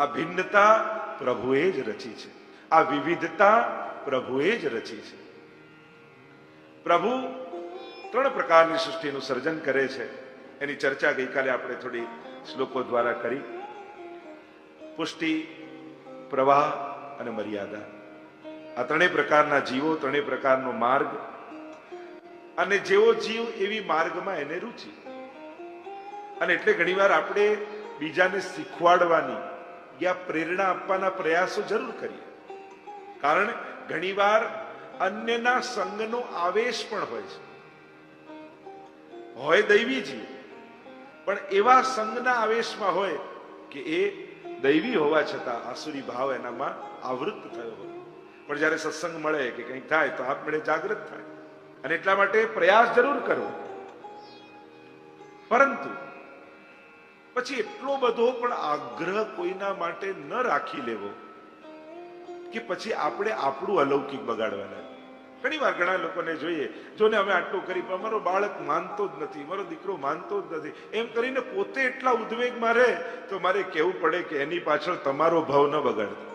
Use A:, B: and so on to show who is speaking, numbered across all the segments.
A: આ ભિન્નતા પ્રભુએ જ રચી છે. આ વિવિધતા પ્રભુએ જ રચી છે. પ્રભુ ત્રણ પ્રકારની સૃષ્ટિનું સર્જન કરે છે. એની ચર્ચા ગઈકાલે આપણે થોડી શ્લોકો દ્વારા કરી. પુષ્ટિ, પ્રવાહ અને મર્યાદા. આ ત્રણેય પ્રકારના જીવો, ત્રણેય પ્રકારનો માર્ગ. અને જેવો જીવ એવી માર્ગમાં એને રુચિ. અને એટલે ઘણીવાર આપણે બીજાને શીખવાડવાની યા પ્રેરણા આપવાના પ્રયાસો જરૂર કરીએ. કારણ ઘણીવાર અન્યના સંગનો આવેશ પણ હોય છે. હોય દૈવી જીવ, પણ એવા સંગના આવેશમાં હોય કે એ દૈવી હોવા છતાં આસુરી ભાવ એનામાં આવૃત્ત થયો હોય. પણ જ્યારે સત્સંગ મળે કે કંઈક થાય તો આપમેળે જાગૃત થાય. અને એટલા માટે પ્રયાસ જરૂર કરવો. પરંતુ પછી એટલો બધો પણ આગ્રહ કોઈના માટે ન રાખી લેવો કે પછી આપણે આપણું અલૌકિક બગાડવાના. ઘણી વાર ઘણા લોકોને જોઈએ જો ને અમે આટલું કરી, પણ અમારો બાળક માનતો જ નથી, મારો દીકરો માનતો જ નથી. એમ કરીને પોતે એટલા ઉદ્વેગમાં રહે, તો મારે કહેવું પડે કે એની પાછળ તમારો ભાવ ન બગાડતો.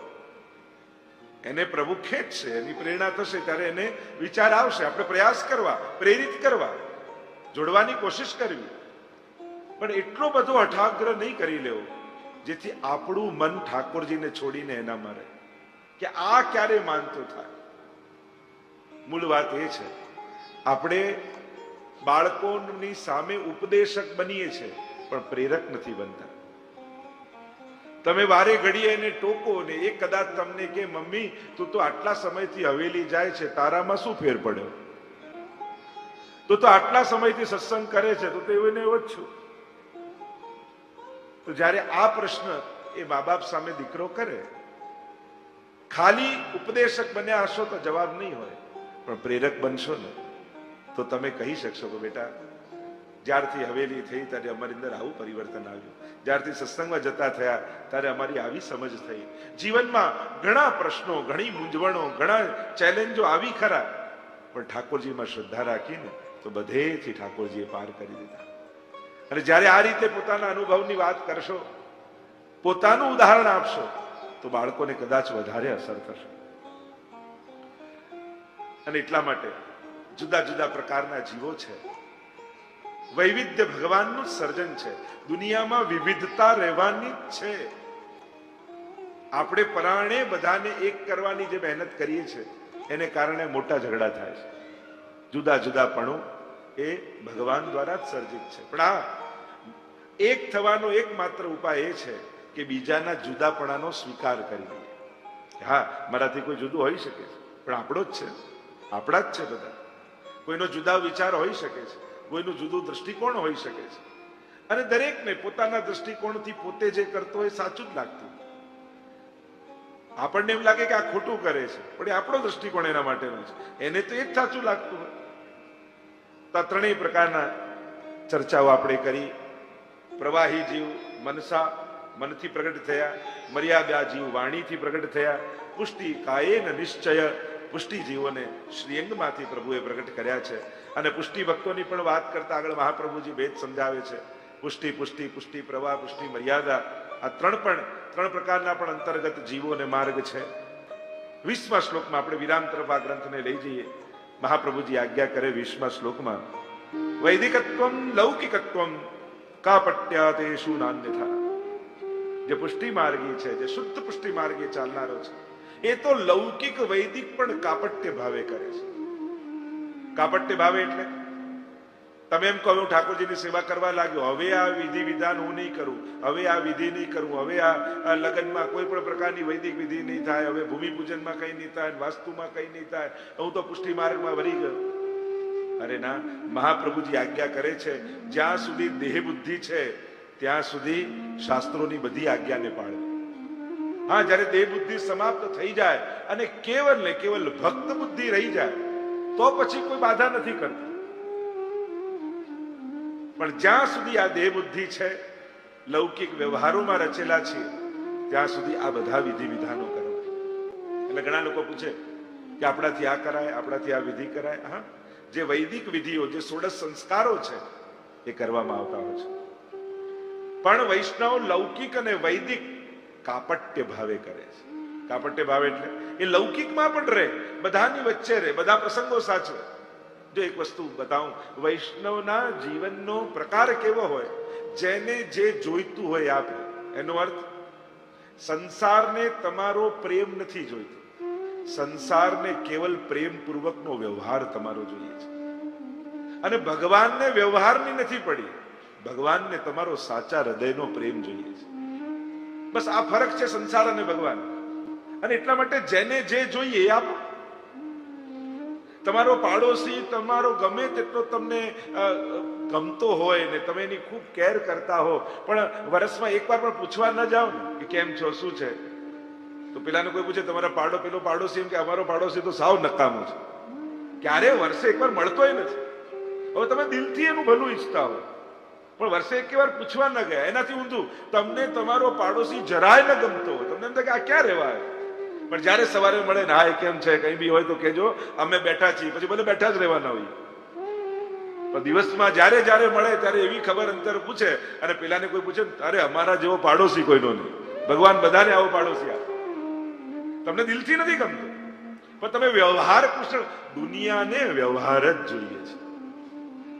A: એને પ્રભુ ખેંચશે, એની પ્રેરણા થશે, ત્યારે એને વિચાર આવશે. આપણે પ્રયાસ કરવા, પ્રેરિત કરવા, જોડવાની કોશિશ કરવી. પણ એટલો બધો અઠાગ્રહ નહીં કરી લેવો, જેથી આપણું મન ઠાકોરજીને છોડીને એનામાં રહે. કે આ ક્યારે માનતું થાય? મૂળ વાત એ છે, આપણે બાળકોની સામે ઉપદેશક બનીએ છીએ, પણ પ્રેરક નથી બનતા. તમે વારે ઘડીએ એને ટોકો ને એ કદાચ તમને કે, મમ્મી, તું તો આટલા સમયથી હવેલી જાય છે, તારામાં શું ફેર પડ્યો? તો તો આટલા સમયથી સત્સંગ કરે છે, તો તો એવું એવો જ છું. તો જ્યારે આ પ્રશ્ન એ મા બાપ સામે દીકરો કરે, ખાલી ઉપદેશક બન્યા હશો તો જવાબ નહીં હોય, પણ પ્રેરક બનશો ને, તો તમે કહી શકશો કે બેટા, જ્યારથી હવેલી થઈ ત્યારે અમારી અંદર આવું પરિવર્તન આવ્યું. જ્યારથી સત્સંગમાં જતા થયા ત્યારે અમારી આવી સમજ થઈ. જીવનમાં ઘણા પ્રશ્નો, ઘણી મૂંઝવણો, ઘણા ચેલેન્જો આવી ખરા, પણ ઠાકોરજીમાં શ્રદ્ધા રાખીને તો બધેથી ઠાકોરજીએ પાર કરી દીધા. અને જ્યારે આ રીતે પોતાના અનુભવની વાત કરશો, પોતાનું ઉદાહરણ આપશો, તો બાળકોને કદાચ વધારે અસર થશે. અને એટલા માટે જુદા જુદા પ્રકારના જીવો છે. વૈવિધ્ય ભગવાનનું સર્જન છે. દુનિયામાં વિવિધતા રહેવાની છે. આપણે પરાણે બધાને એક કરવાની જે મહેનત કરીએ છીએ, એને કારણે મોટા ઝઘડા થાય છે. જુદા જુદાપણું એ ભગવાન દ્વારા જ સર્જિત છે. પણ આ એક થવાનો એકમાત્ર ઉપાય એ છે કે બીજાના જુદાપણાનો સ્વીકાર કરી લઈએ. હા, મારાથી કોઈ જુદું હોઈ શકે છે, પણ આપણો જ છે. આપણા જ છે બધા. કોઈનો જુદા વિચાર હોઈ શકે છે, કોઈનું જુદું દ્રષ્ટિકોણ હોઈ શકે છે. અને દરેકને પોતાના દ્રષ્ટિકોણથી પોતે જે કરતો હોય સાચું જ લાગતું આપણને એમ લાગે કે આ ખોટું કરે છે, પણ એ આપણો દ્રષ્ટિકોણ એના માટેનો છે. એને તો એ જ સાચું લાગતું હોય. તો આ ત્રણેય પ્રકારના ચર્ચાઓ આપણે કરી. પ્રવાહી જીવ મનસા મનથી પ્રગટ થયા, મર્યાદા જીવ વાણીથી પ્રગટ થયા, પુષ્ટિ કાયેન નિશ્ચય, પુષ્ટિ જીવોને શ્રીઅંગમાંથી પ્રભુએ પ્રગટ કર્યા છે. અને પુષ્ટિ ભક્તોની પણ વાત કરતા આગળ મહાપ્રભુજી ભેદ સમજાવે છે. પુષ્ટિ પુષ્ટિ પુષ્ટિ, પ્રવાહ, પુષ્ટિ, મર્યાદા. આ ત્રણ પણ, ત્રણ પ્રકારના પણ અંતર્ગત જીવોને માર્ગ છે. વીસમા શ્લોકમાં આપણે વિરામ તરફ આ ગ્રંથને લઈ જઈએ. મહાપ્રભુજી આજ્ઞા કરે વીસમા શ્લોકમાં, વૈદિકત્વમ, લૌકિકત્વમ કાપટ્યા તેષુ નાન્યથા જે પુષ્ટિ માર્ગી છે, જે શુદ્ધ પુષ્ટિ માર્ગી ચાલનારો છે, એ તો લૌકિક વૈદિક પણ કાપટ્ય ભાવે કરે છે. કાપટ્ય ભાવે એટલે તમે એમ કહો, હું ઠાકોરજીની સેવા કરવા લાગ્યો. હવે આ વિધિ વિધાન હું નહીં કરું. હવે આ વિધિ નહીં કરું. હવે આ લગ્નમાં કોઈ પણ પ્રકારની વૈદિક વિધિ નહીં થાય. હવે ભૂમિ પૂજનમાં કઈ નહીં થાય, વાસ્તુમાં કઈ નહીં થાય. હું તો પુષ્ટિ માર્ગમાં વરી ગયો. અરે ના, મહાપ્રભુજી આજ્ઞા કરે છે, જ્યાં સુધી દેહ બુદ્ધિ છે, ત્યાં સુધી શાસ્ત્રોની બધી આજ્ઞાને પાળે. હા, જ્યારે દેહ બુદ્ધિ સમાપ્ત થઈ જાય અને કેવલ ને કેવલ ભક્ત બુદ્ધિ રહી જાય, તો પછી કોઈ બાધા નથી કરતી. પણ જ્યાં સુધી આ દેહ બુદ્ધિ છે, લૌકિક વ્યવહારોમાં રચેલા છે, ત્યાં સુધી આ બધા વિધિ વિધાનો કરવા એટલે ઘણા લોકો પૂછે કે આપણાથી આ કરાય, આપણાથી આ વિધિ કરાય. હા, જે વૈદિક વિધિઓ, જે સોળસ સંસ્કારો છે, એ કરવામાં આવતા હોય છે. પણ વૈષ્ણવ લૌકિક અને વૈદિક કાપટ્ય ભાવે કરે છે. કાપટ્ય ભાવે એટલે એ લૌકિકમાં પણ રહે, બધાની વચ્ચે રહે, બધા પ્રસંગો સાચવે. જો એક વસ્તુ બતાવું. વૈષ્ણવના જીવનનો પ્રકાર કેવો હોય, જેને જે જોઈતું હોય આપે. એનો અર્થ, સંસારને તમારો પ્રેમ નથી જોઈતો. સંસારને કેવલ પ્રેમ પૂર્વકનો વ્યવહાર તમારો જોઈએ છે. અને ભગવાનને વ્યવહારની નથી પડી. ભગવાનને તમારો સાચા હૃદયનો પ્રેમ જોઈએ છે. બસ આ ફરક છે સંસાર અને ભગવાન. અને એટલા માટે જેને જે જોઈએ એ આપો. તમારો પાડોશી, તમારો ગમે તેટલો તમને ગમતો હોય ને તમે એની ખૂબ કેર કરતા હો. પણ વર્ષમાં એકવાર પણ પૂછવા ન જાઓ ને કે કેમ છો, શું છે? તો પેલાને કોઈ પૂછે, તમારા પાડો, પેલો પાડોશી એમ કે, અમારો પાડોશી તો સાવ નકામો છે. ક્યારે? વર્ષે એકવાર મળતોય નથી. હવે તમે દિલથી એનું ભલું ઈચ્છતા હો. પણ વર્ષે એક વાર પૂછવા ન ગયા. એનાથી ઊંધું, તમને તમારો પાડોશી જરાય ન ગમતો તમને એમ થાય કે, આ ક્યાં રહેવા આવ્યો? પણ જ્યારે સવારે મળે ને, હા કેમ છે, કઈ બી હોય તો કેજો અમે બેઠા છીએ. પછી ભલે બેઠા જ રહેવાના હોય પણ દિવસમાં જ્યારે જ્યારે મળે, ત્યારે એવી ખબર અંતર પૂછે અને પેલાને કોઈ પૂછે અરે, અમારા જેવો પાડોશી કોઈનો નહીં. ભગવાન બધાને આવો પાડોશી આપે. તમને દિલથી નથી ગમતું? પણ તમે વ્યવહાર કુશળ, દુનિયાને વ્યવહાર જ જોઈએ છે.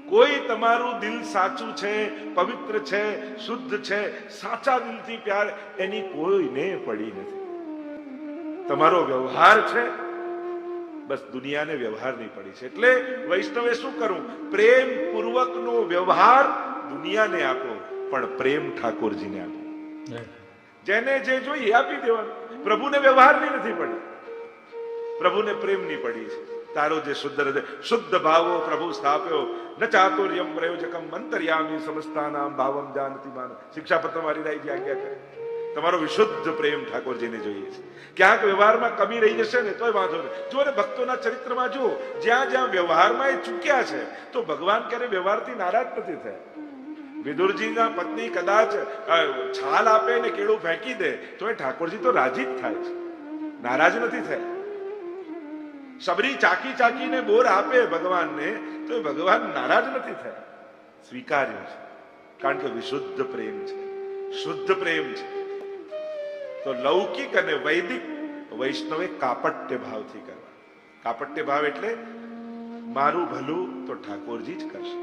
A: કોઈ તમારું દિલ સાચું છે, પવિત્ર છે, શુદ્ધ છે, સાચા દિલથી પ્યાર, એની કોઈને પડી નથી. તમારો વ્યવહાર છે? બસ દુનિયાને વ્યવહારની પડી છે. એટલે વૈષ્ણવે શું કરવું પ્રેમ પૂર્વકનો વ્યવહાર દુનિયાને આપો પણ પ્રેમ ઠાકોરજીને આપો. જેને જે જોઈએ આપી દેવાનું. પ્રભુને વ્યવહારની નથી પડી પ્રભુને પ્રેમની પડી છે. તારો જે શુદ્ધ હૃદય શુદ્ધ ભાવો પ્રભુ સ્થાપ્યો. ન ચાતુર્યમ પ્રયોજકમ મંતર્યામી સમસ્તાનામ ભાવમ જાનતી માન શિક્ષા પત્ર મારી રાયજી આજ્ઞા કરે. તમારો વિશુદ્ધ પ્રેમ ઠાકોરજીને જોઈએ છે. ક્યાંક વ્યવહારમાં કમી રહી જશે ને તોય વાંધો નહીં. જો ને, ભક્તોના ચરિત્રમાં જુઓ, જ્યાં જ્યાં વ્યવહારમાં એ ચૂક્યા છે, તો ભગવાન ક્યારે વ્યવહારથી નારાજ નથી થયા? વિદુરજીના પત્ની કદાચ છાલ આપે ને કેળું ફેંકી દે, તો એ ઠાકોરજી તો રાજી જ થાય છે. નારાજ નથી થયા. સબરી ચાકી ચાકીને બોર આપે ભગવાનને, તો એ ભગવાન નારાજ નથી થયા. સ્વીકાર્યું છે, કારણ કે વિશુદ્ધ પ્રેમ છે. શુદ્ધ પ્રેમ છે. તો લૌકિક અને વૈદિક વૈષ્ણવે કાપટ્ય ભાવથી કરવા. કાપટ્ય ભાવ એટલે મારું ભલું તો ઠાકોરજી જ કરશે.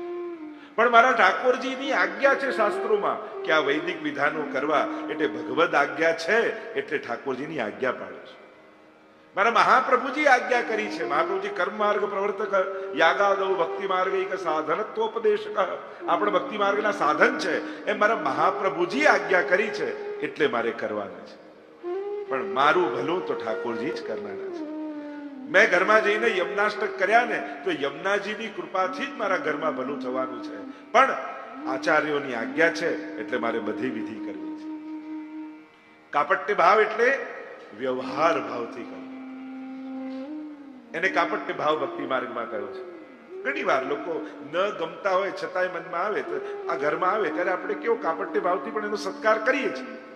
A: પણ મારા ઠાકોરજીની આજ્ઞા છે શાસ્ત્રોમાં કે આ વૈદિક વિધાનો કરવા એટલે ભગવદ આજ્ઞા છે એટલે ઠાકોરજીની આજ્ઞા પાડે છે. મારા મહાપ્રભુજી આજ્ઞા કરી છે. મહાપ્રભુજી કર્મ માર્ગ પ્રવર્તક યાગાદવ ભક્તિ માર્ગ એક સાધનત્વોપદેશક આપણે ભક્તિ માર્ગના સાધન છે. એ મારા મહાપ્રભુજી આજ્ઞા કરી છે એટલે મારે કરવાના છે. પણ મારું ભલું તો ઠાકોરજી જ કરનારા છે. મેં ઘરમાં જઈને યમનાષ્ટક કર્યા ને, તો યમનાજીની કૃપાથી જ મારા ઘરમાં ભલું થવાનું છે. પણ આચાર્યોની આજ્ઞા છે, એટલે મારે બધી વિધિ કરવી છે. કાપટ્ય ભાવ એટલે વ્યવહાર ભાવથી કરવો. એને કાપટ્ય ભાવ ભક્તિ માર્ગમાં કહ્યો છે. ઘણી વાર લોકો ન ગમતા હોય, છતાંય મનમાં આવે, તો આ ઘરમાં આવે, ત્યારે આપણે કેવો કાપટ્ય ભાવથી પણ એનો સત્કાર કરીએ છીએ.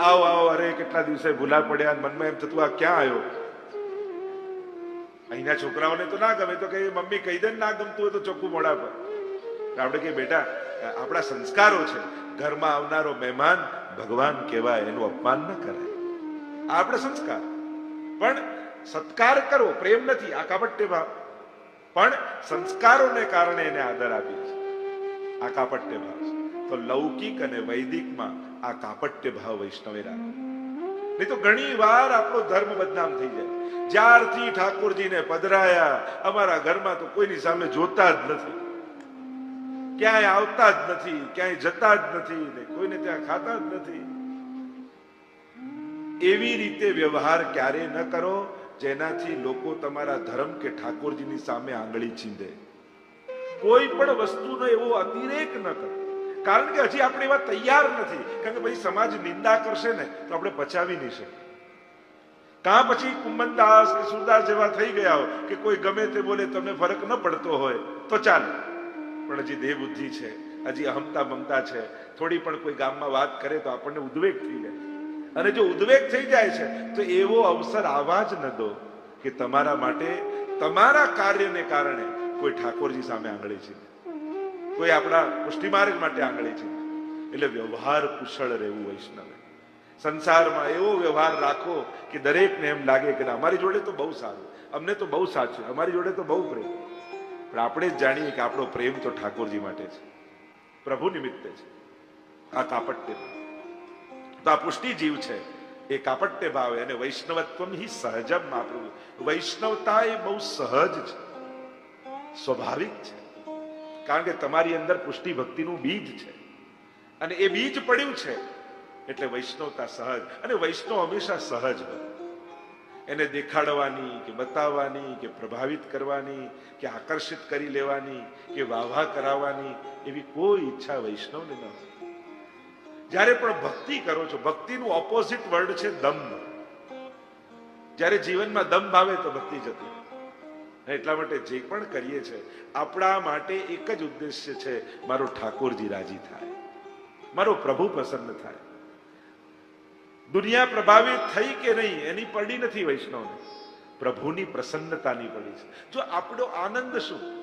A: આવો આવો, અરે, કેટલા દિવસે ભૂલા પડ્યા, મનમાં એમ થતું, આ ક્યાં આવ્યો અહીંના છોકરાઓને તો ના ગમે, તો કે મમ્મી કહી દે ના ગમતું હોય તો ચોખ્ખું મોડા પર. આપણે કે બેટા, આપણા સંસ્કારો છે. ઘરમાં આવનારો મહેમાન ભગવાન કહેવાય, એનું અપમાન ન કરાય. આપણે સંસ્કાર. પણ સત્કાર કરો, પ્રેમ નથી, આ કાપટ્ય ભાવ. પણ સંસ્કારોને કારણે એને આદર આપીએ છે આ કાપટ્ય ભાવ તો લૌકિક અને વૈદિકમાં આ કાપટ્ય ભાવ વૈષ્ણવે રાખો નહીં તો ઘણી વાર આપણો ધર્મ બદનામ થઈ જાય. જ્યારથી ઠાકોરજીને પધરાયા, અમારા ઘરમાં તો કોઈની સામે જોતા જ નથી. ક્યાંય આવતા જ નથી, ક્યાંય જતા જ નથી, ને કોઈને ત્યાં ખાતા જ નથી. એવી રીતે વ્યવહાર ક્યારે ન કરો જેનાથી લોકો તમારા ધર્મ કે ઠાકોરજીની સામે આંગળી છીંદે. કોઈ પણ વસ્તુનો એવો અતિરેક ન કરો. કારણ કે હજી આપણે એવા તૈયાર નથી. કારણ કે પછી સમાજ નિંદા કરશે ને, તો આપણે પચાવી નહીં શકીએ. કાં પછી કુંભનદાસ કે સુરદાસ જેવા થઈ ગયા હો કે કોઈ ગમે તે બોલે, તમને ફરક ન પડતો હોય, તો ચાલે. પણ હજી દેહ બુદ્ધિ છે, હજી અહમતા મમતા છે. થોડી પણ કોઈ ગામમાં વાત કરે તો આપણને ઉદ્વેગ થઈ જાય. અને જો ઉદ્વેગ થઈ જાય છે, તો એવો અવસર આવા જ ન દો કે તમારા માટે, તમારા કાર્યને કારણે કોઈ ઠાકોરજી સામે આંગળી છે. કોઈ આપણા પુષ્ટિમાર્ગ માટે આંગળી છે. એટલે વ્યવહાર કુશળ રહેવું વૈષ્ણવે. સંસારમાં એવો વ્યવહાર રાખો કે દરેકને એમ લાગે કે અમારી જોડે તો બહુ સારું. અમને તો બહુ સાચું, અમારી જોડે તો બહુ પ્રેમ. પણ આપણે જ જાણીએ કે આપણો પ્રેમ તો ઠાકોરજી માટે છે. પ્રભુ નિમિત્તે છે. આ કાપટ્ય તો આ પુષ્ટિ જીવ છે. એ કાપટ્ય ભાવે અને વૈષ્ણવત્વમ હિ સહજમ મહાપ્રભુ વૈષ્ણવતા એ બહુ સહજ છે. સ્વાભાવિક છે. કારણ કે તમારી અંદર પુષ્ટિ ભક્તિનું બીજ છે. અને એ બીજ પડ્યું છે એટલે વૈષ્ણવતા સહજ. અને વૈષ્ણવ હંમેશા સહજ હોય એને દેખાડવાની કે બતાવવાની કે પ્રભાવિત કરવાની કે આકર્ષિત કરી લેવાની કે વાહવા કરાવવાની એવી કોઈ ઈચ્છા વૈષ્ણવને ન હોય. જ્યારે પણ ભક્તિ કરો છો, ભક્તિનું ઓપોઝિટ વર્ડ છે દમ જ્યારે જીવનમાં દમ ભાવે તો ભક્તિ જતી. એટલા માટે જે પણ કરીએ છે, આપણા માટે એક જ ઉદ્દેશ્ય છે, મારો ઠાકોરજી રાજી થાય. મારો પ્રભુ પ્રસન્ન થાય. દુનિયા પ્રભાવિત થઈ કે નહીં, એની પડી નથી વૈષ્ણવને. પ્રભુની પ્રસન્નતાની પડી છે. જો આપણો આનંદ શું?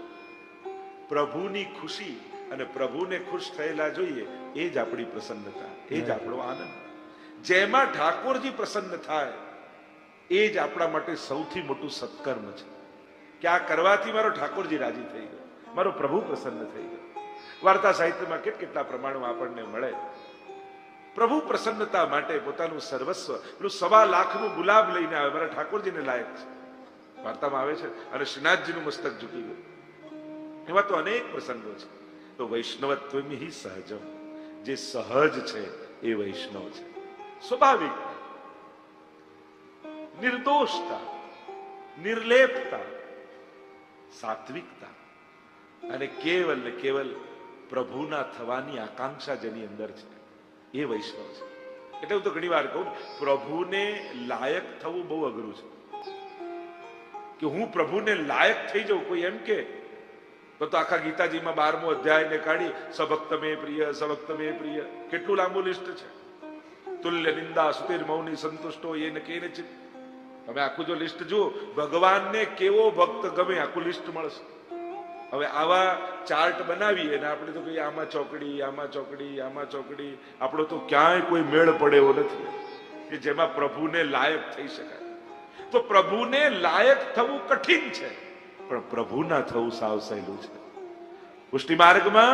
A: પ્રભુની ખુશી અને પ્રભુને ખુશ થયેલા જોઈએ, એ જ આપણી પ્રસન્નતા, એ જ આપણો આનંદ. જેમાં ઠાકોરજી પ્રસન્ન થાય, એ જ આપણા માટે સૌથી મોટું સત્કર્મ છે. કે આ કરવાથી મારો ઠાકોરજી રાજી થઈ ગયો. મારો પ્રભુ પ્રસન્ન થઈ ગયો. વાર્તા સાહિત્યમાં કેટ કેટલા પ્રમાણમાં આપણને મળે. પ્રભુ પ્રસન્નતા માટે પોતાનું સર્વસ્વ, પેલું સવા લાખનું ગુલાબ લઈને આવે, મારા ઠાકોરજીને લાયક છે. વાર્તામાં આવે છે, અને શ્રીનાથજીનું મસ્તક ઝૂકી ગયું. એવા તો અનેક પ્રસંગો છે. તો વૈષ્ણવત્વ હિ સહજમ. જે સહજ છે, એ વૈષ્ણવ છે. સ્વાભાવિક. નિર્દોષતા, નિર્લેપતા સાત્વિકતા. અને કેવલ ને કેવલ પ્રભુના થવાની આકાંક્ષા જેની અંદર છે. એ વૈષ્ણવ છે. એટલે હું તો ઘણી વાર કહું પ્રભુને લાયક થવું બહુ અઘરું છે. કે હું પ્રભુને લાયક થઈ જાઉં, કોઈ એમ કે, તો તો આખા ગીતાજીમાં બારમો અધ્યાયને કાઢી, સભક્ત મે પ્રિય, સભક્ત મે પ્રિય. કેટલું લાંબુ લિસ્ટ છે. તુલ્ય નિંદા સુતિર મૌની સંતુષ્ટો એને ને કે ચિત્ત તમે આખું જો લિસ્ટ જુઓ, ભગવાનને કેવો ભક્ત ગમે આખું લિસ્ટ મળશે. હવે આવા ચાર્ટ બનાવીએ અને આપણે તો કહીએ, આમાં ચોકડી આમાં ચોકડી આમાં ચોકડી. આપણો તો ક્યાંય કોઈ મેળ પડે એવો નથી. કે જેમાં પ્રભુને લાયક થઈ શકાય. તો પ્રભુને લાયક થવું કઠિન છે, પણ પ્રભુના થવું સાવ સહેલું છે. પુષ્ટિ માર્ગમાં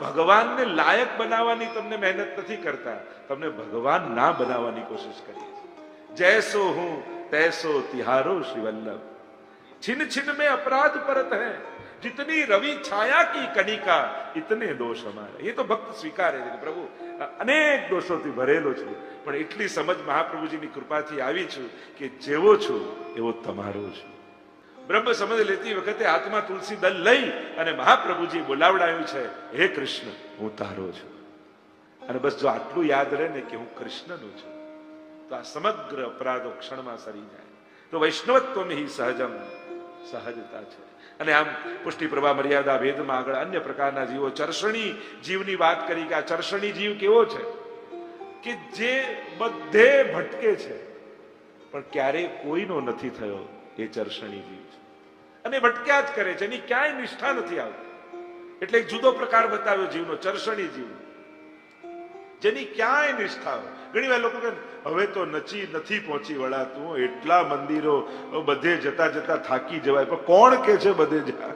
A: ભગવાનને લાયક બનાવવાની તમને મહેનત નથી કરતા, તમને ભગવાન ના બનાવવાની કોશિશ કરીએ જય સો હું તૈસો તિહારો શ્રી વલ્લભ छिन छिन में अपराध परत है जितनी रवि छाया की कनिका इतने दोष हमारे ये તો ભક્ત સ્વીકારે છે કે પ્રભુ અનેક દોષોથી ભરેલો છું પણ એટલી સમજ મહાપ્રભુજીની કૃપાથી આવી છું કે જેવો છું એવો તમારો છું બ્રહ્મ સમજ લેતી વખતે હાથમાં તુલસી દલ લઈ અને મહાપ્રભુજી બોલાવડાયું છે હે કૃષ્ણ હું તારો છું અને બસ જો આટલું યાદ રહે ને કે હું કૃષ્ણનું છું તો આ સમગ્ર અપરાધો ક્ષણમાં સરી જાય. તો વૈષ્ણવત્વ હિ સહજમ, સહજતા છે. અને આમ પુષ્ટિ પ્રભા મર્યાદા ભેદમાં આગળ અન્ય પ્રકારના જીવો, ચર્ષણી જીવની વાત કરી કે આ ચર્ષણી જીવ કેવો છે? કે જે બધે ભટકે છે, પણ ક્યારેય કોઈનો નથી થયો એ ચર્ષણી જીવ છે. અને ભટક્યા જ કરે છે, એની ક્યાંય નિષ્ઠા નથી આવતી. એટલે એક જુદો પ્રકાર બતાવ્યો જીવનો, ચર્ષણી જીવ. જેની ક્યાંય નિષ્ઠા હોય. ઘણી વાર લોકો કે હવે તો નચી નથી પહોંચી વળાતું એટલા મંદિરો બધે જતા જતા થાકી જવાય. પણ કોણ કે છે બધે જા?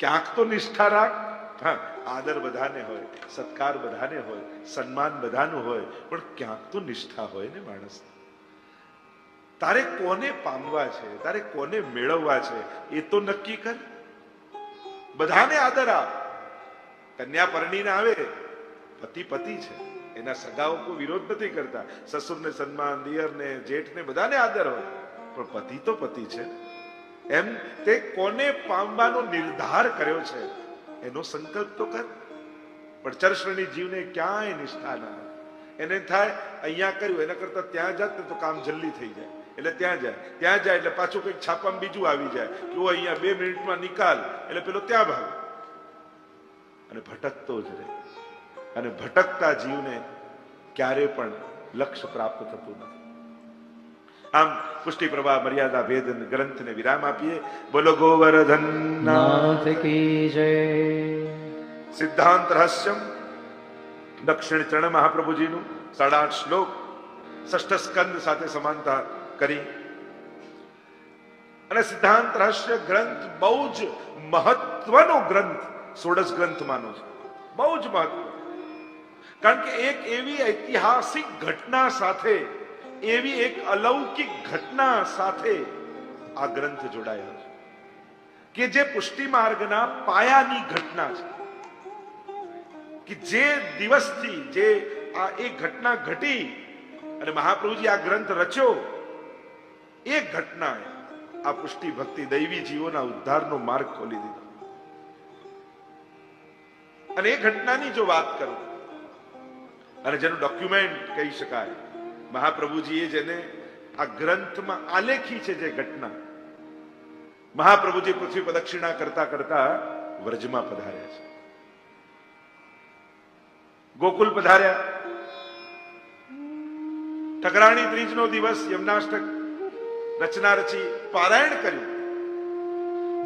A: ક્યાંક તો નિષ્ઠા રાખ. હા, આદર બધાને હોય, સત્કાર બધાને હોય, સન્માન બધાનું હોય, પણ ક્યાંક તો નિષ્ઠા હોય ને માણસ. તારે કોને પામવા છે? તારે કોને મેળવવા છે? એ તો નક્કી કર. બધાને આદર આપ. કન્યા પરણીને આવે પતિ પતિ છે. એના સગાઓ કોઈ વિરોધ નથી કરતા. સસુરને સન્માન, દિયરને, જેઠને બધાને આદર હોય. પણ પતિ તો પતિ છે. એમ તે કોને પામવાનો નિર્ધાર કર્યો છે? એનો સંકલ્પ તો કર. પણ ચરશ્રેણી જીવને ક્યાંય નિષ્ઠા ના એને થાય અહીંયા કર્યું, એના કરતા ત્યાં જાત ને તો કામ જલ્દી થઈ જાય. એટલે ત્યાં જાય. ત્યાં જાય એટલે પાછું કંઈક છાપામાં બીજું આવી જાય. કે અહીંયા બે મિનિટમાં નિકાલ. એટલે પેલો ત્યાં ભાગ. અને ભટકતો જ રહે. અને ભટકતા જીવને ક્યારે પણ લક્ષ્ય પ્રાપ્ત થતું નથી. આમ પુષ્ટિ પ્રભા મર્યાદા ભેદ ગ્રંથને વિરામ આપીએ. બોલો ગોવર્ધન સિદ્ધાંત રહસ્યમ. દક્ષિણ ચરણ મહાપ્રભુજીનું સાડા આઠ શ્લોક ષષ્ઠ સ્કંદ સાથે સમાનતા કરી. અને સિદ્ધાંત રહસ્ય ગ્રંથ બહુ જ મહત્વનો ગ્રંથ સોડસ ગ્રંથ માનો છે. બહુ જ મહત્વ કારણ કે એક એવી ઐતિહાસિક ઘટના સાથે, એવી એક અલૌકિક ઘટના સાથે આ ગ્રંથ જોડાયેલો છે. કે જે પુષ્ટિ માર્ગના પાયાની ઘટના છે. કે જે દિવસથી જે આ એક ઘટના ઘટી અને મહાપ્રભુજી આ ગ્રંથ રચ્યો, એ ઘટનાએ આ પુષ્ટિ ભક્તિ દૈવી જીવોના ઉદ્ધારનો માર્ગ ખોલી દીધો. અને એ ઘટનાની જો વાત કરું અને જેનું ડોક્યુમેન્ટ કહી શકાય. મહાપ્રભુજીએ જેને આ ગ્રંથમાં આલેખી છે જે ઘટના, મહાપ્રભુજી પૃથ્વી પ્રદક્ષિણા કરતા કરતા વ્રજમાં પધાર્યા છે. ગોકુલ પધાર્યા. ઠકરાણી ત્રીજનો દિવસ, યમનાષ્ટક રચના રચી પારાયણ કર્યું.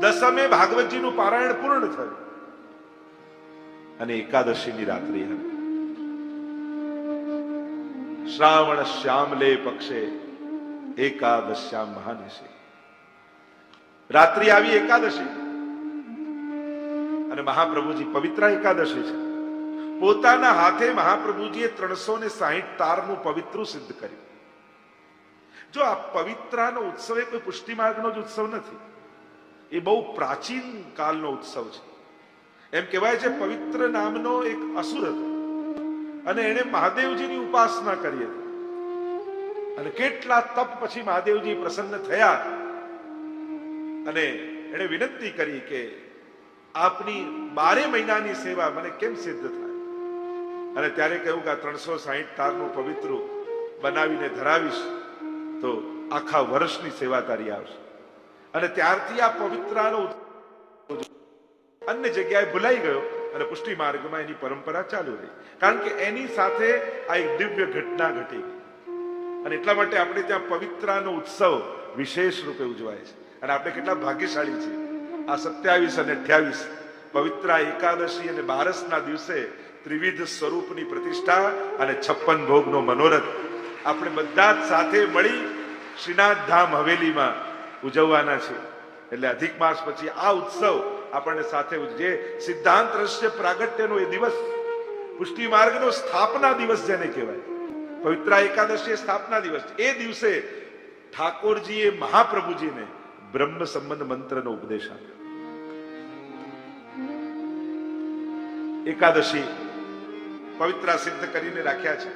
A: દસમે ભાગવતજીનું પારાયણ પૂર્ણ થયું. અને એકાદશીની રાત્રિ હતી શ્રાવણ શ્યામલે પક્ષે એકાદશ્યામ મહાનિશી. રાત્રિ આવી એકાદશી. અને મહાપ્રભુજી પવિત્ર એકાદશી છે. પોતાના હાથે મહાપ્રભુજીએ ત્રણસો ને સાહીઠ તારનું પવિત્રું સિદ્ધ કર્યું. જો આ પવિત્રાનો ઉત્સવ એ કોઈ પુષ્ટિ માર્ગનો જ ઉત્સવ નથી, એ બહુ પ્રાચીન કાલનો ઉત્સવ છે. એમ કહેવાય છે પવિત્ર નામનો એક અસુર હતો. અને એણે મહાદેવજીની ઉપાસના કરી હતી. અને કેટલા તપ પછી મહાદેવજી પ્રસન્ન થયા. અને એણે વિનંતી કરી કે આપની બારે મહિનાની સેવા મને કેમ સિદ્ધ થાય? અને ત્યારે કહ્યું કે આ ત્રણસો સાહીઠ તારનું પવિત્ર બનાવીને ધરાવીશ તો આખા વર્ષની સેવા તારી આવશે. અને ત્યારથી આ પવિત્રાનો અન્ય જગ્યાએ ભૂલાઈ ગયો. અને પુષ્ટિ માર્ગમાં એની પરંપરા ચાલુ રહી. કારણ કે એની સાથે આ એક દિવ્ય ઘટના ઘટી. અને એટલા માટે આપણે ત્યાં પવિત્રાનો ઉત્સવ વિશેષ રૂપે ઉજવાય છે. અને આપણે કેટલા ભાગ્યશાળી છીએ. આ સત્યાવીસ અને અઠ્યાવીસ, પવિત્રા એકાદશી અને બારસના દિવસે ત્રિવિધ સ્વરૂપની પ્રતિષ્ઠા અને છપ્પન ભોગનો મનોરથ આપણે બધા સાથે મળી શ્રીનાથ ધામ હવેલીમાં ઉજવવાના છે. એટલે અધિક માસ પછી આ ઉત્સવ આપણને સાથે જે સિદ્ધાંત રહસ્ય પ્રાગટ્યનો એ દિવસ, પુષ્ટિ માર્ગનો સ્થાપના દિવસ જેને કહેવાય, પવિત્રા એકાદશી સ્થાપના દિવસ એ દિવસે ઠાકોરજીએ મહાપ્રભુજીને બ્રહ્મ સંબંધ મંત્રનો ઉપદેશ આપ્યો. એકાદશી પવિત્રા સિદ્ધ કરીને રાખ્યા છે.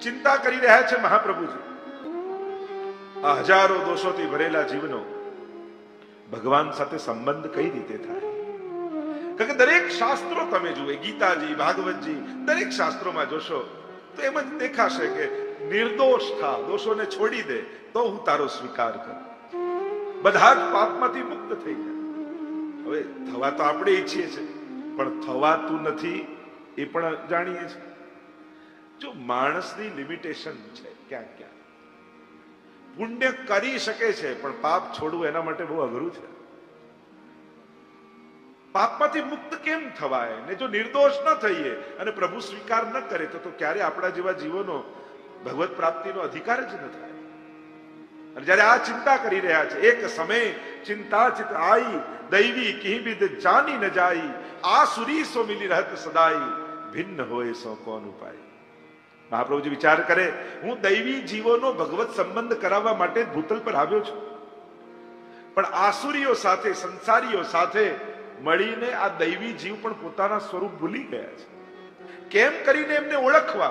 A: ચિંતા કરી રહ્યા છે મહાપ્રભુજી. આ હજારો દોષોથી ભરેલા જીવનો ભગવાન સાથે સંબંધ કઈ રીતે થાય? કારણ કે દરેક શાસ્ત્રો તમે જુએ ગીતાજી, ભાગવતજી, દરેક શાસ્ત્રોમાં જોશો, તો એમ જ દેખાશે કે નિર્દોષ થા, દોષોને છોડી દે, તો હું તારો સ્વીકાર કરું. બધા જ પાપમાંથી મુક્ત થઈ જાય હવે થવા તો આપણે ઈચ્છીએ છીએ, પણ થવાતું નથી, એ પણ જાણીએ છીએ. જો માણસની લિમિટેશન છે, ક્યાં ક્યાંક પુણ્ય કરી શકે છે, પણ પાપ છોડવું એના માટે બહુ અઘરું છે. પાપમાંથી મુક્ત કેમ થવાય? ને જો નિર્દોષ ન થઈએ અને પ્રભુ સ્વીકાર ન કરે, તો તો ક્યારે આપણા જેવા જીવોનો ભગવત પ્રાપ્તિનો અધિકાર જ ન થાય? અને જ્યારે આ ચિંતા કરી રહ્યા છે, એક સમય ચિંતા ચિત આઈ, દૈવી કિહ વિદ જાની ન જાઈ, આ સુરી સો મિલી રહત સદાઈ, ભિન્ન હોય સો કોન ઉપાય? મહાપ્રભુજી વિચાર કરે, હું દૈવી જીવોનો ભગવત સંબંધ કરાવવા માટે ભૂતલ પર આવ્યો છું. પણ આસુરીઓ સાથે, સંસારીઓ સાથે મળીને આ દૈવી જીવ પણ પોતાના સ્વરૂપ ભૂલી ગયા છે. કેમ કરીને એમને ઓળખવા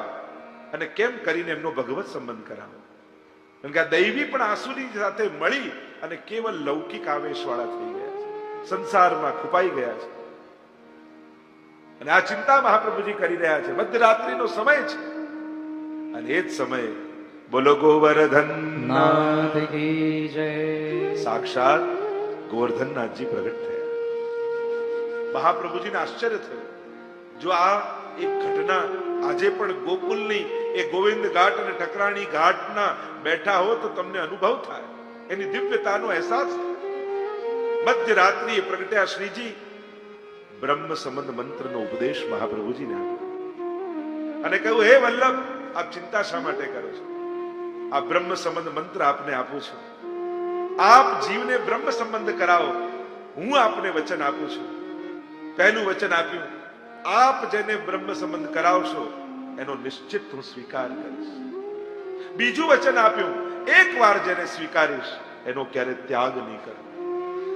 A: અને કેમ કરીને એમનો ભગવત સંબંધ કરાવવો? કારણ કે આ દૈવી પણ આસુરી સાથે મળી અને કેવલ લૌકિક આવેશવાળા થઈ ગયા છે. સંસારમાં ખૂપાઈ ગયા છે. અને આ ચિંતા મહાપ્રભુજી કરી રહ્યા છે. મધ્યરાત્રિનો સમય છે. અને એ જ સમયે બોલો ગોવર્ધન. સાક્ષાત ગોવર્ધનનાથજી પ્રગટ થયા. મહાપ્રભુજીને આશ્ચર્ય થયું. જો આ એક ઘટના આજે પણ ગોકુલની એ ગોવિંદ ઘાટ અને ઠકરાણી ઘાટના બેઠા હો તો તમને અનુભવ થાય. એની દિવ્યતાનો અહેસાસ થાય. મધ્યરાત્રિએ પ્રગટ્યા શ્રીજી. બ્રહ્મ સંબંધ મંત્રનો ઉપદેશ મહાપ્રભુજીને આપ્યો. અને કહ્યું હે વલ્લભ આપ ચિંતા શા માટે કરો છો? આ બ્રહ્મ સંબંધ મંત્ર આપને આપું છું. આપ જીવને બ્રહ્મ સંબંધ કરાવો. હું આપને વચન આપું છું. પહેલું વચન આપ્યું. આપ જેને બ્રહ્મ સંબંધ કરાવશો, એનો નિશ્ચિત હું સ્વીકાર કરીશ. બીજું વચન આપ્યું. એક વાર જેને સ્વીકારીશ, એનો ક્યારે ત્યાગ નહીં કરું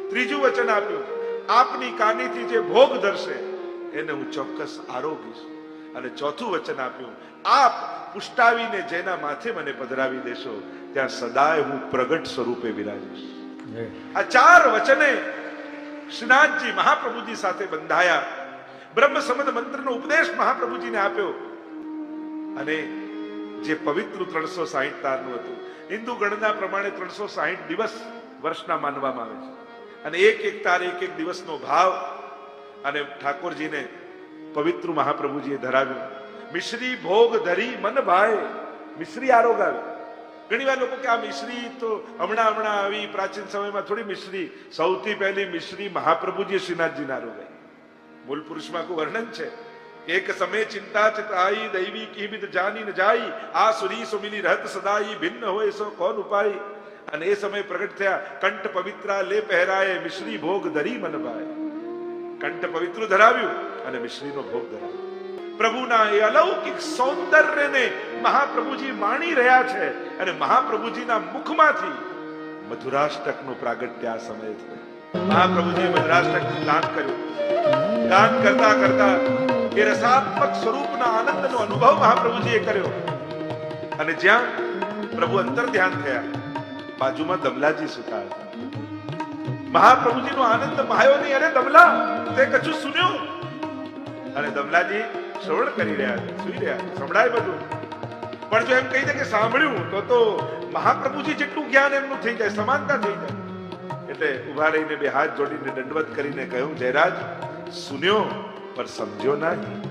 A: ત્રીજું વચન આપ્યું. આપની કાનીથી જે ભોગ ધરશે, એને હું ચોક્કસ આરોગીશ. અને ચોથું વચન આપ્યું આપ પુષ્ટાવીને જેના માથે મને પધરાવી દેશો ત્યાં સદાય હું પ્રગટ સ્વરૂપે
B: બિરાજીશ.
A: આ ચાર વચને શ્રીનાથજી મહાપ્રભુજી સાથે બંધાયા. બ્રહ્મ સંબંધ મંત્રનો ઉપદેશ મહાપ્રભુજીને આપ્યો. અને જે પવિત્ર ત્રણસો સાહીઠ તારનું હતું હિન્દુ ગણના પ્રમાણે ત્રણસો સાહીઠ દિવસ વર્ષના માનવામાં આવે છે. અને એક એક તાર એક એક દિવસનો ભાવ અને ઠાકોરજીને પવિત્ર મહાપ્રભુજીએ ધરાવ્યું. મિશ્રી ભોગ ધરી મન ભાઈ મિશ્રી આરોગાવ્યું ઘણી વાર લોકો કે આ મિશ્રી તો હમણાં હમણાં આવી પ્રાચીન સમયમાં થોડી મિશ્રી. સૌથી પહેલી મિશ્રી મહાપ્રભુજી શ્રીનાથજી ના રોગાઈ મૂળ પુરુષમાં કોઈ વર્ણન છે. એક સમય ચિંતા ચિતાઈ દૈવી કીબિદ જાની ન જાઈ. આ સુરી સુમિલી રહત સદાઈ, ભિન્ન હોય સો કોણ ઉપાય. અને એ સમય પ્રગટ થયા, કંઠ પવિત્રા લે પહેરાય, મિશ્રી ભોગ ધરી મન ભાઈ કંઠ પવિત્ર ધરાવ્યું. અને મિશ્રીનો ભોગ ધરાવ્યો પ્રભુના એ અલૌકિક સૌંદર્યને મહાપ્રભુજી માણી રહ્યા છે અને મહાપ્રભુજીના મુખમાંથી મધુરાષ્ટકનું પ્રાગટ્ય આ સમયે થયું. મહાપ્રભુજીએ મધુરાષ્ટકનું દાન કર્યું. દાન કરતા કરતા એ રસાત્મક સ્વરૂપના આનંદનો અનુભવ મહાપ્રભુજીએ કર્યો. અને જ્યાં પ્રભુ અંતર ધ્યાન થયા, બાજુમાં દમલાજી સુતા હતા મહાપ્રભુજીનો આનંદ માયો નહીં. અરે દમલા, તે કશું સુન્યો? અને દમલાજી શ્રવણ કરી રહ્યા છે, સુઈ રહ્યા છે, સંભળાય બધું. પણ જો એમ કહી દે કે સાંભળ્યું, તો તો મહાપ્રભુજી જેટલું જ્ઞાન એમનું થઈ જાય, સમાનતા થઈ જાય. એટલે ઊભા રહીને બે હાથ જોડીને દંડવત કરીને કહ્યું, જયરાજ, સુન્યો, પણ સમજ્યો નહીં.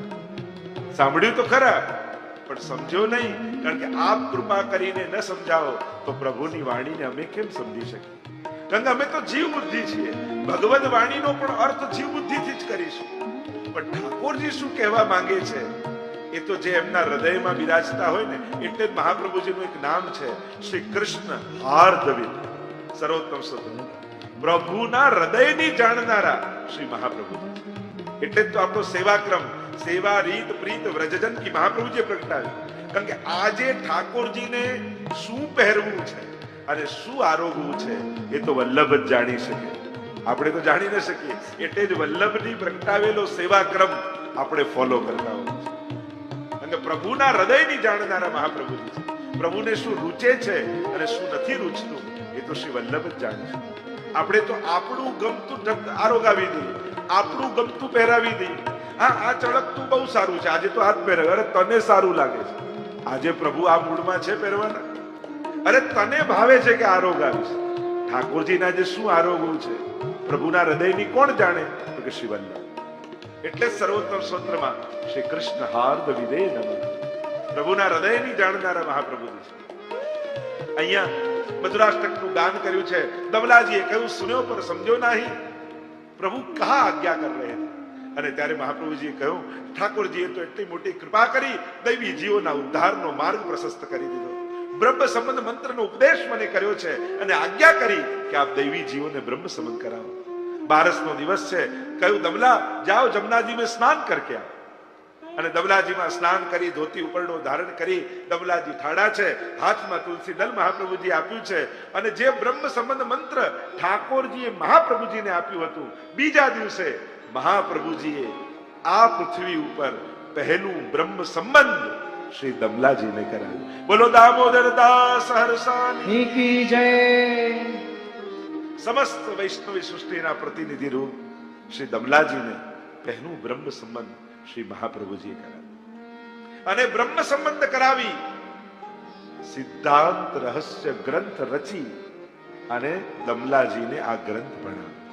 A: સાંભળ્યું તો ખરા, પણ સમજ્યો નહીં, કારણ કે આપ કૃપા કરીને ન સમજાવો, તો પ્રભુની વાણીને અમે કેમ સમજી શકીએ? કારણ કે અમે તો જીવ બુદ્ધિ છીએ. ભગવદ વાણીનો પણ અર્થ જીવ બુદ્ધિથી જ કરીશું. પણ ઠાકોરજી શું કહેવા માંગે છે? એ તો જે એમના હૃદયમાં બિરાજતા હોય ને, એટલે જ મહાપ્રભુજીનું એક નામ છે શ્રી કૃષ્ણ હાર્દવિદ સર્વોત્તમ સ્વતંત્ર પ્રભુના હૃદયની જાણનારા શ્રી મહાપ્રભુજી. એટલે જ તો આપણો સેવાક્રમ, સેવા રીત, પ્રીત, વ્રજજન કી મહાપ્રભુજીએ પ્રગટાવ્યું. કારણ કે આજે ઠાકોરજીને શું પહેરવું છે અને શું આરોગવું છે એ તો વલ્લભ જ જાણી શકે. આપણે તો જાણી ન શકીએ. એટલે જ વલ્લભની પ્રગટાવેલો સેવાક્રમ આપણે ફોલો કરતા હોઈએ છીએ. અને પ્રભુના હૃદયની જાણનારા મહાપ્રભુજી છે, પ્રભુને શું રૂચે છે અને શું નથી રૂચતું, એ તો શ્રી વલ્લભ જ જાણે છે. આપણે તો આપણું ગમતું આરોગાવી દઈએ, આપણું ગમતું પહેરાવી દઈએ. હા, આ ચળકતું બહુ સારું છે, આજે તો હાથ પહેરાવે. અરે, તને સારું લાગે છે. આજે પ્રભુ આ મૂડમાં છે પહેરવાના? અરે, તને ભાવે છે કે આરોગ આવે છે? ઠાકોરજીના જે શું આરોગવું છે પ્રભુના હૃદયની કોણ જાણે? તો કે શ્રી એટલે સર્વોત્તમ સ્તોત્રમાં શ્રી કૃષ્ણ હાર્દ વિદે નમ. પ્રભુના હૃદયની જાણનારા મહાપ્રભુ છે અહીંયા મધુરાષ્ટકનું ગાન કર્યું છે. દમલાજીએ કહ્યું સુન્યો પર સમજો નહીં. પ્રભુ કહા આજ્ઞા કર રહે અને ત્યારે મહાપ્રભુજીએ કહ્યું, ઠાકોરજીએ તો એટલી મોટી કૃપા કરી, દૈવી જીવોના ઉદ્ધારનો માર્ગ પ્રશસ્ત કરી દીધો. બ્રહ્મ સંબંધ મંત્રનો ઉપદેશ મને કર્યો છે અને આજ્ઞા કરી કે આપ દૈવી જીવોને બ્રહ્મ સંબંધ કરાવો. બારસનો દિવસ છે. કહ્યું દમલા જાઓ જમનાજી મેં સ્નાન કરકે આવો. અને દમલાજીમાં સ્નાન કરી, ધોતી ઉપરનો ધારણ કરી દમલાજી ઠાડા છે, હાથમાં તુલસી દલ મહાપ્રભુજી આપ્યું છે. અને જે બ્રહ્મ સંબંધ મંત્ર ઠાકોરજીએ મહાપ્રભુજીને આપ્યું હતું, બીજા દિવસે મહાપ્રભુજીએ આ પૃથ્વી ઉપર પહેલું બ્રહ્મ સંબંધ શ્રી દમલાજીને કરાવ્યું બોલો દામોદર દાસ હરસાની
B: કી જય.
A: સમસ્ત વૈષ્ણવી સૃષ્ટિના પ્રતિનિધિ રૂપ શ્રી દમલાજીને પહેલું બ્રહ્મ સંબંધ શ્રી મહાપ્રભુજીએ કરાવ્યું. અને બ્રહ્મ સંબંધ કરાવી સિદ્ધાંત રહસ્ય ગ્રંથ રચી અને દમલાજીને આ ગ્રંથ ભણાવ્યો.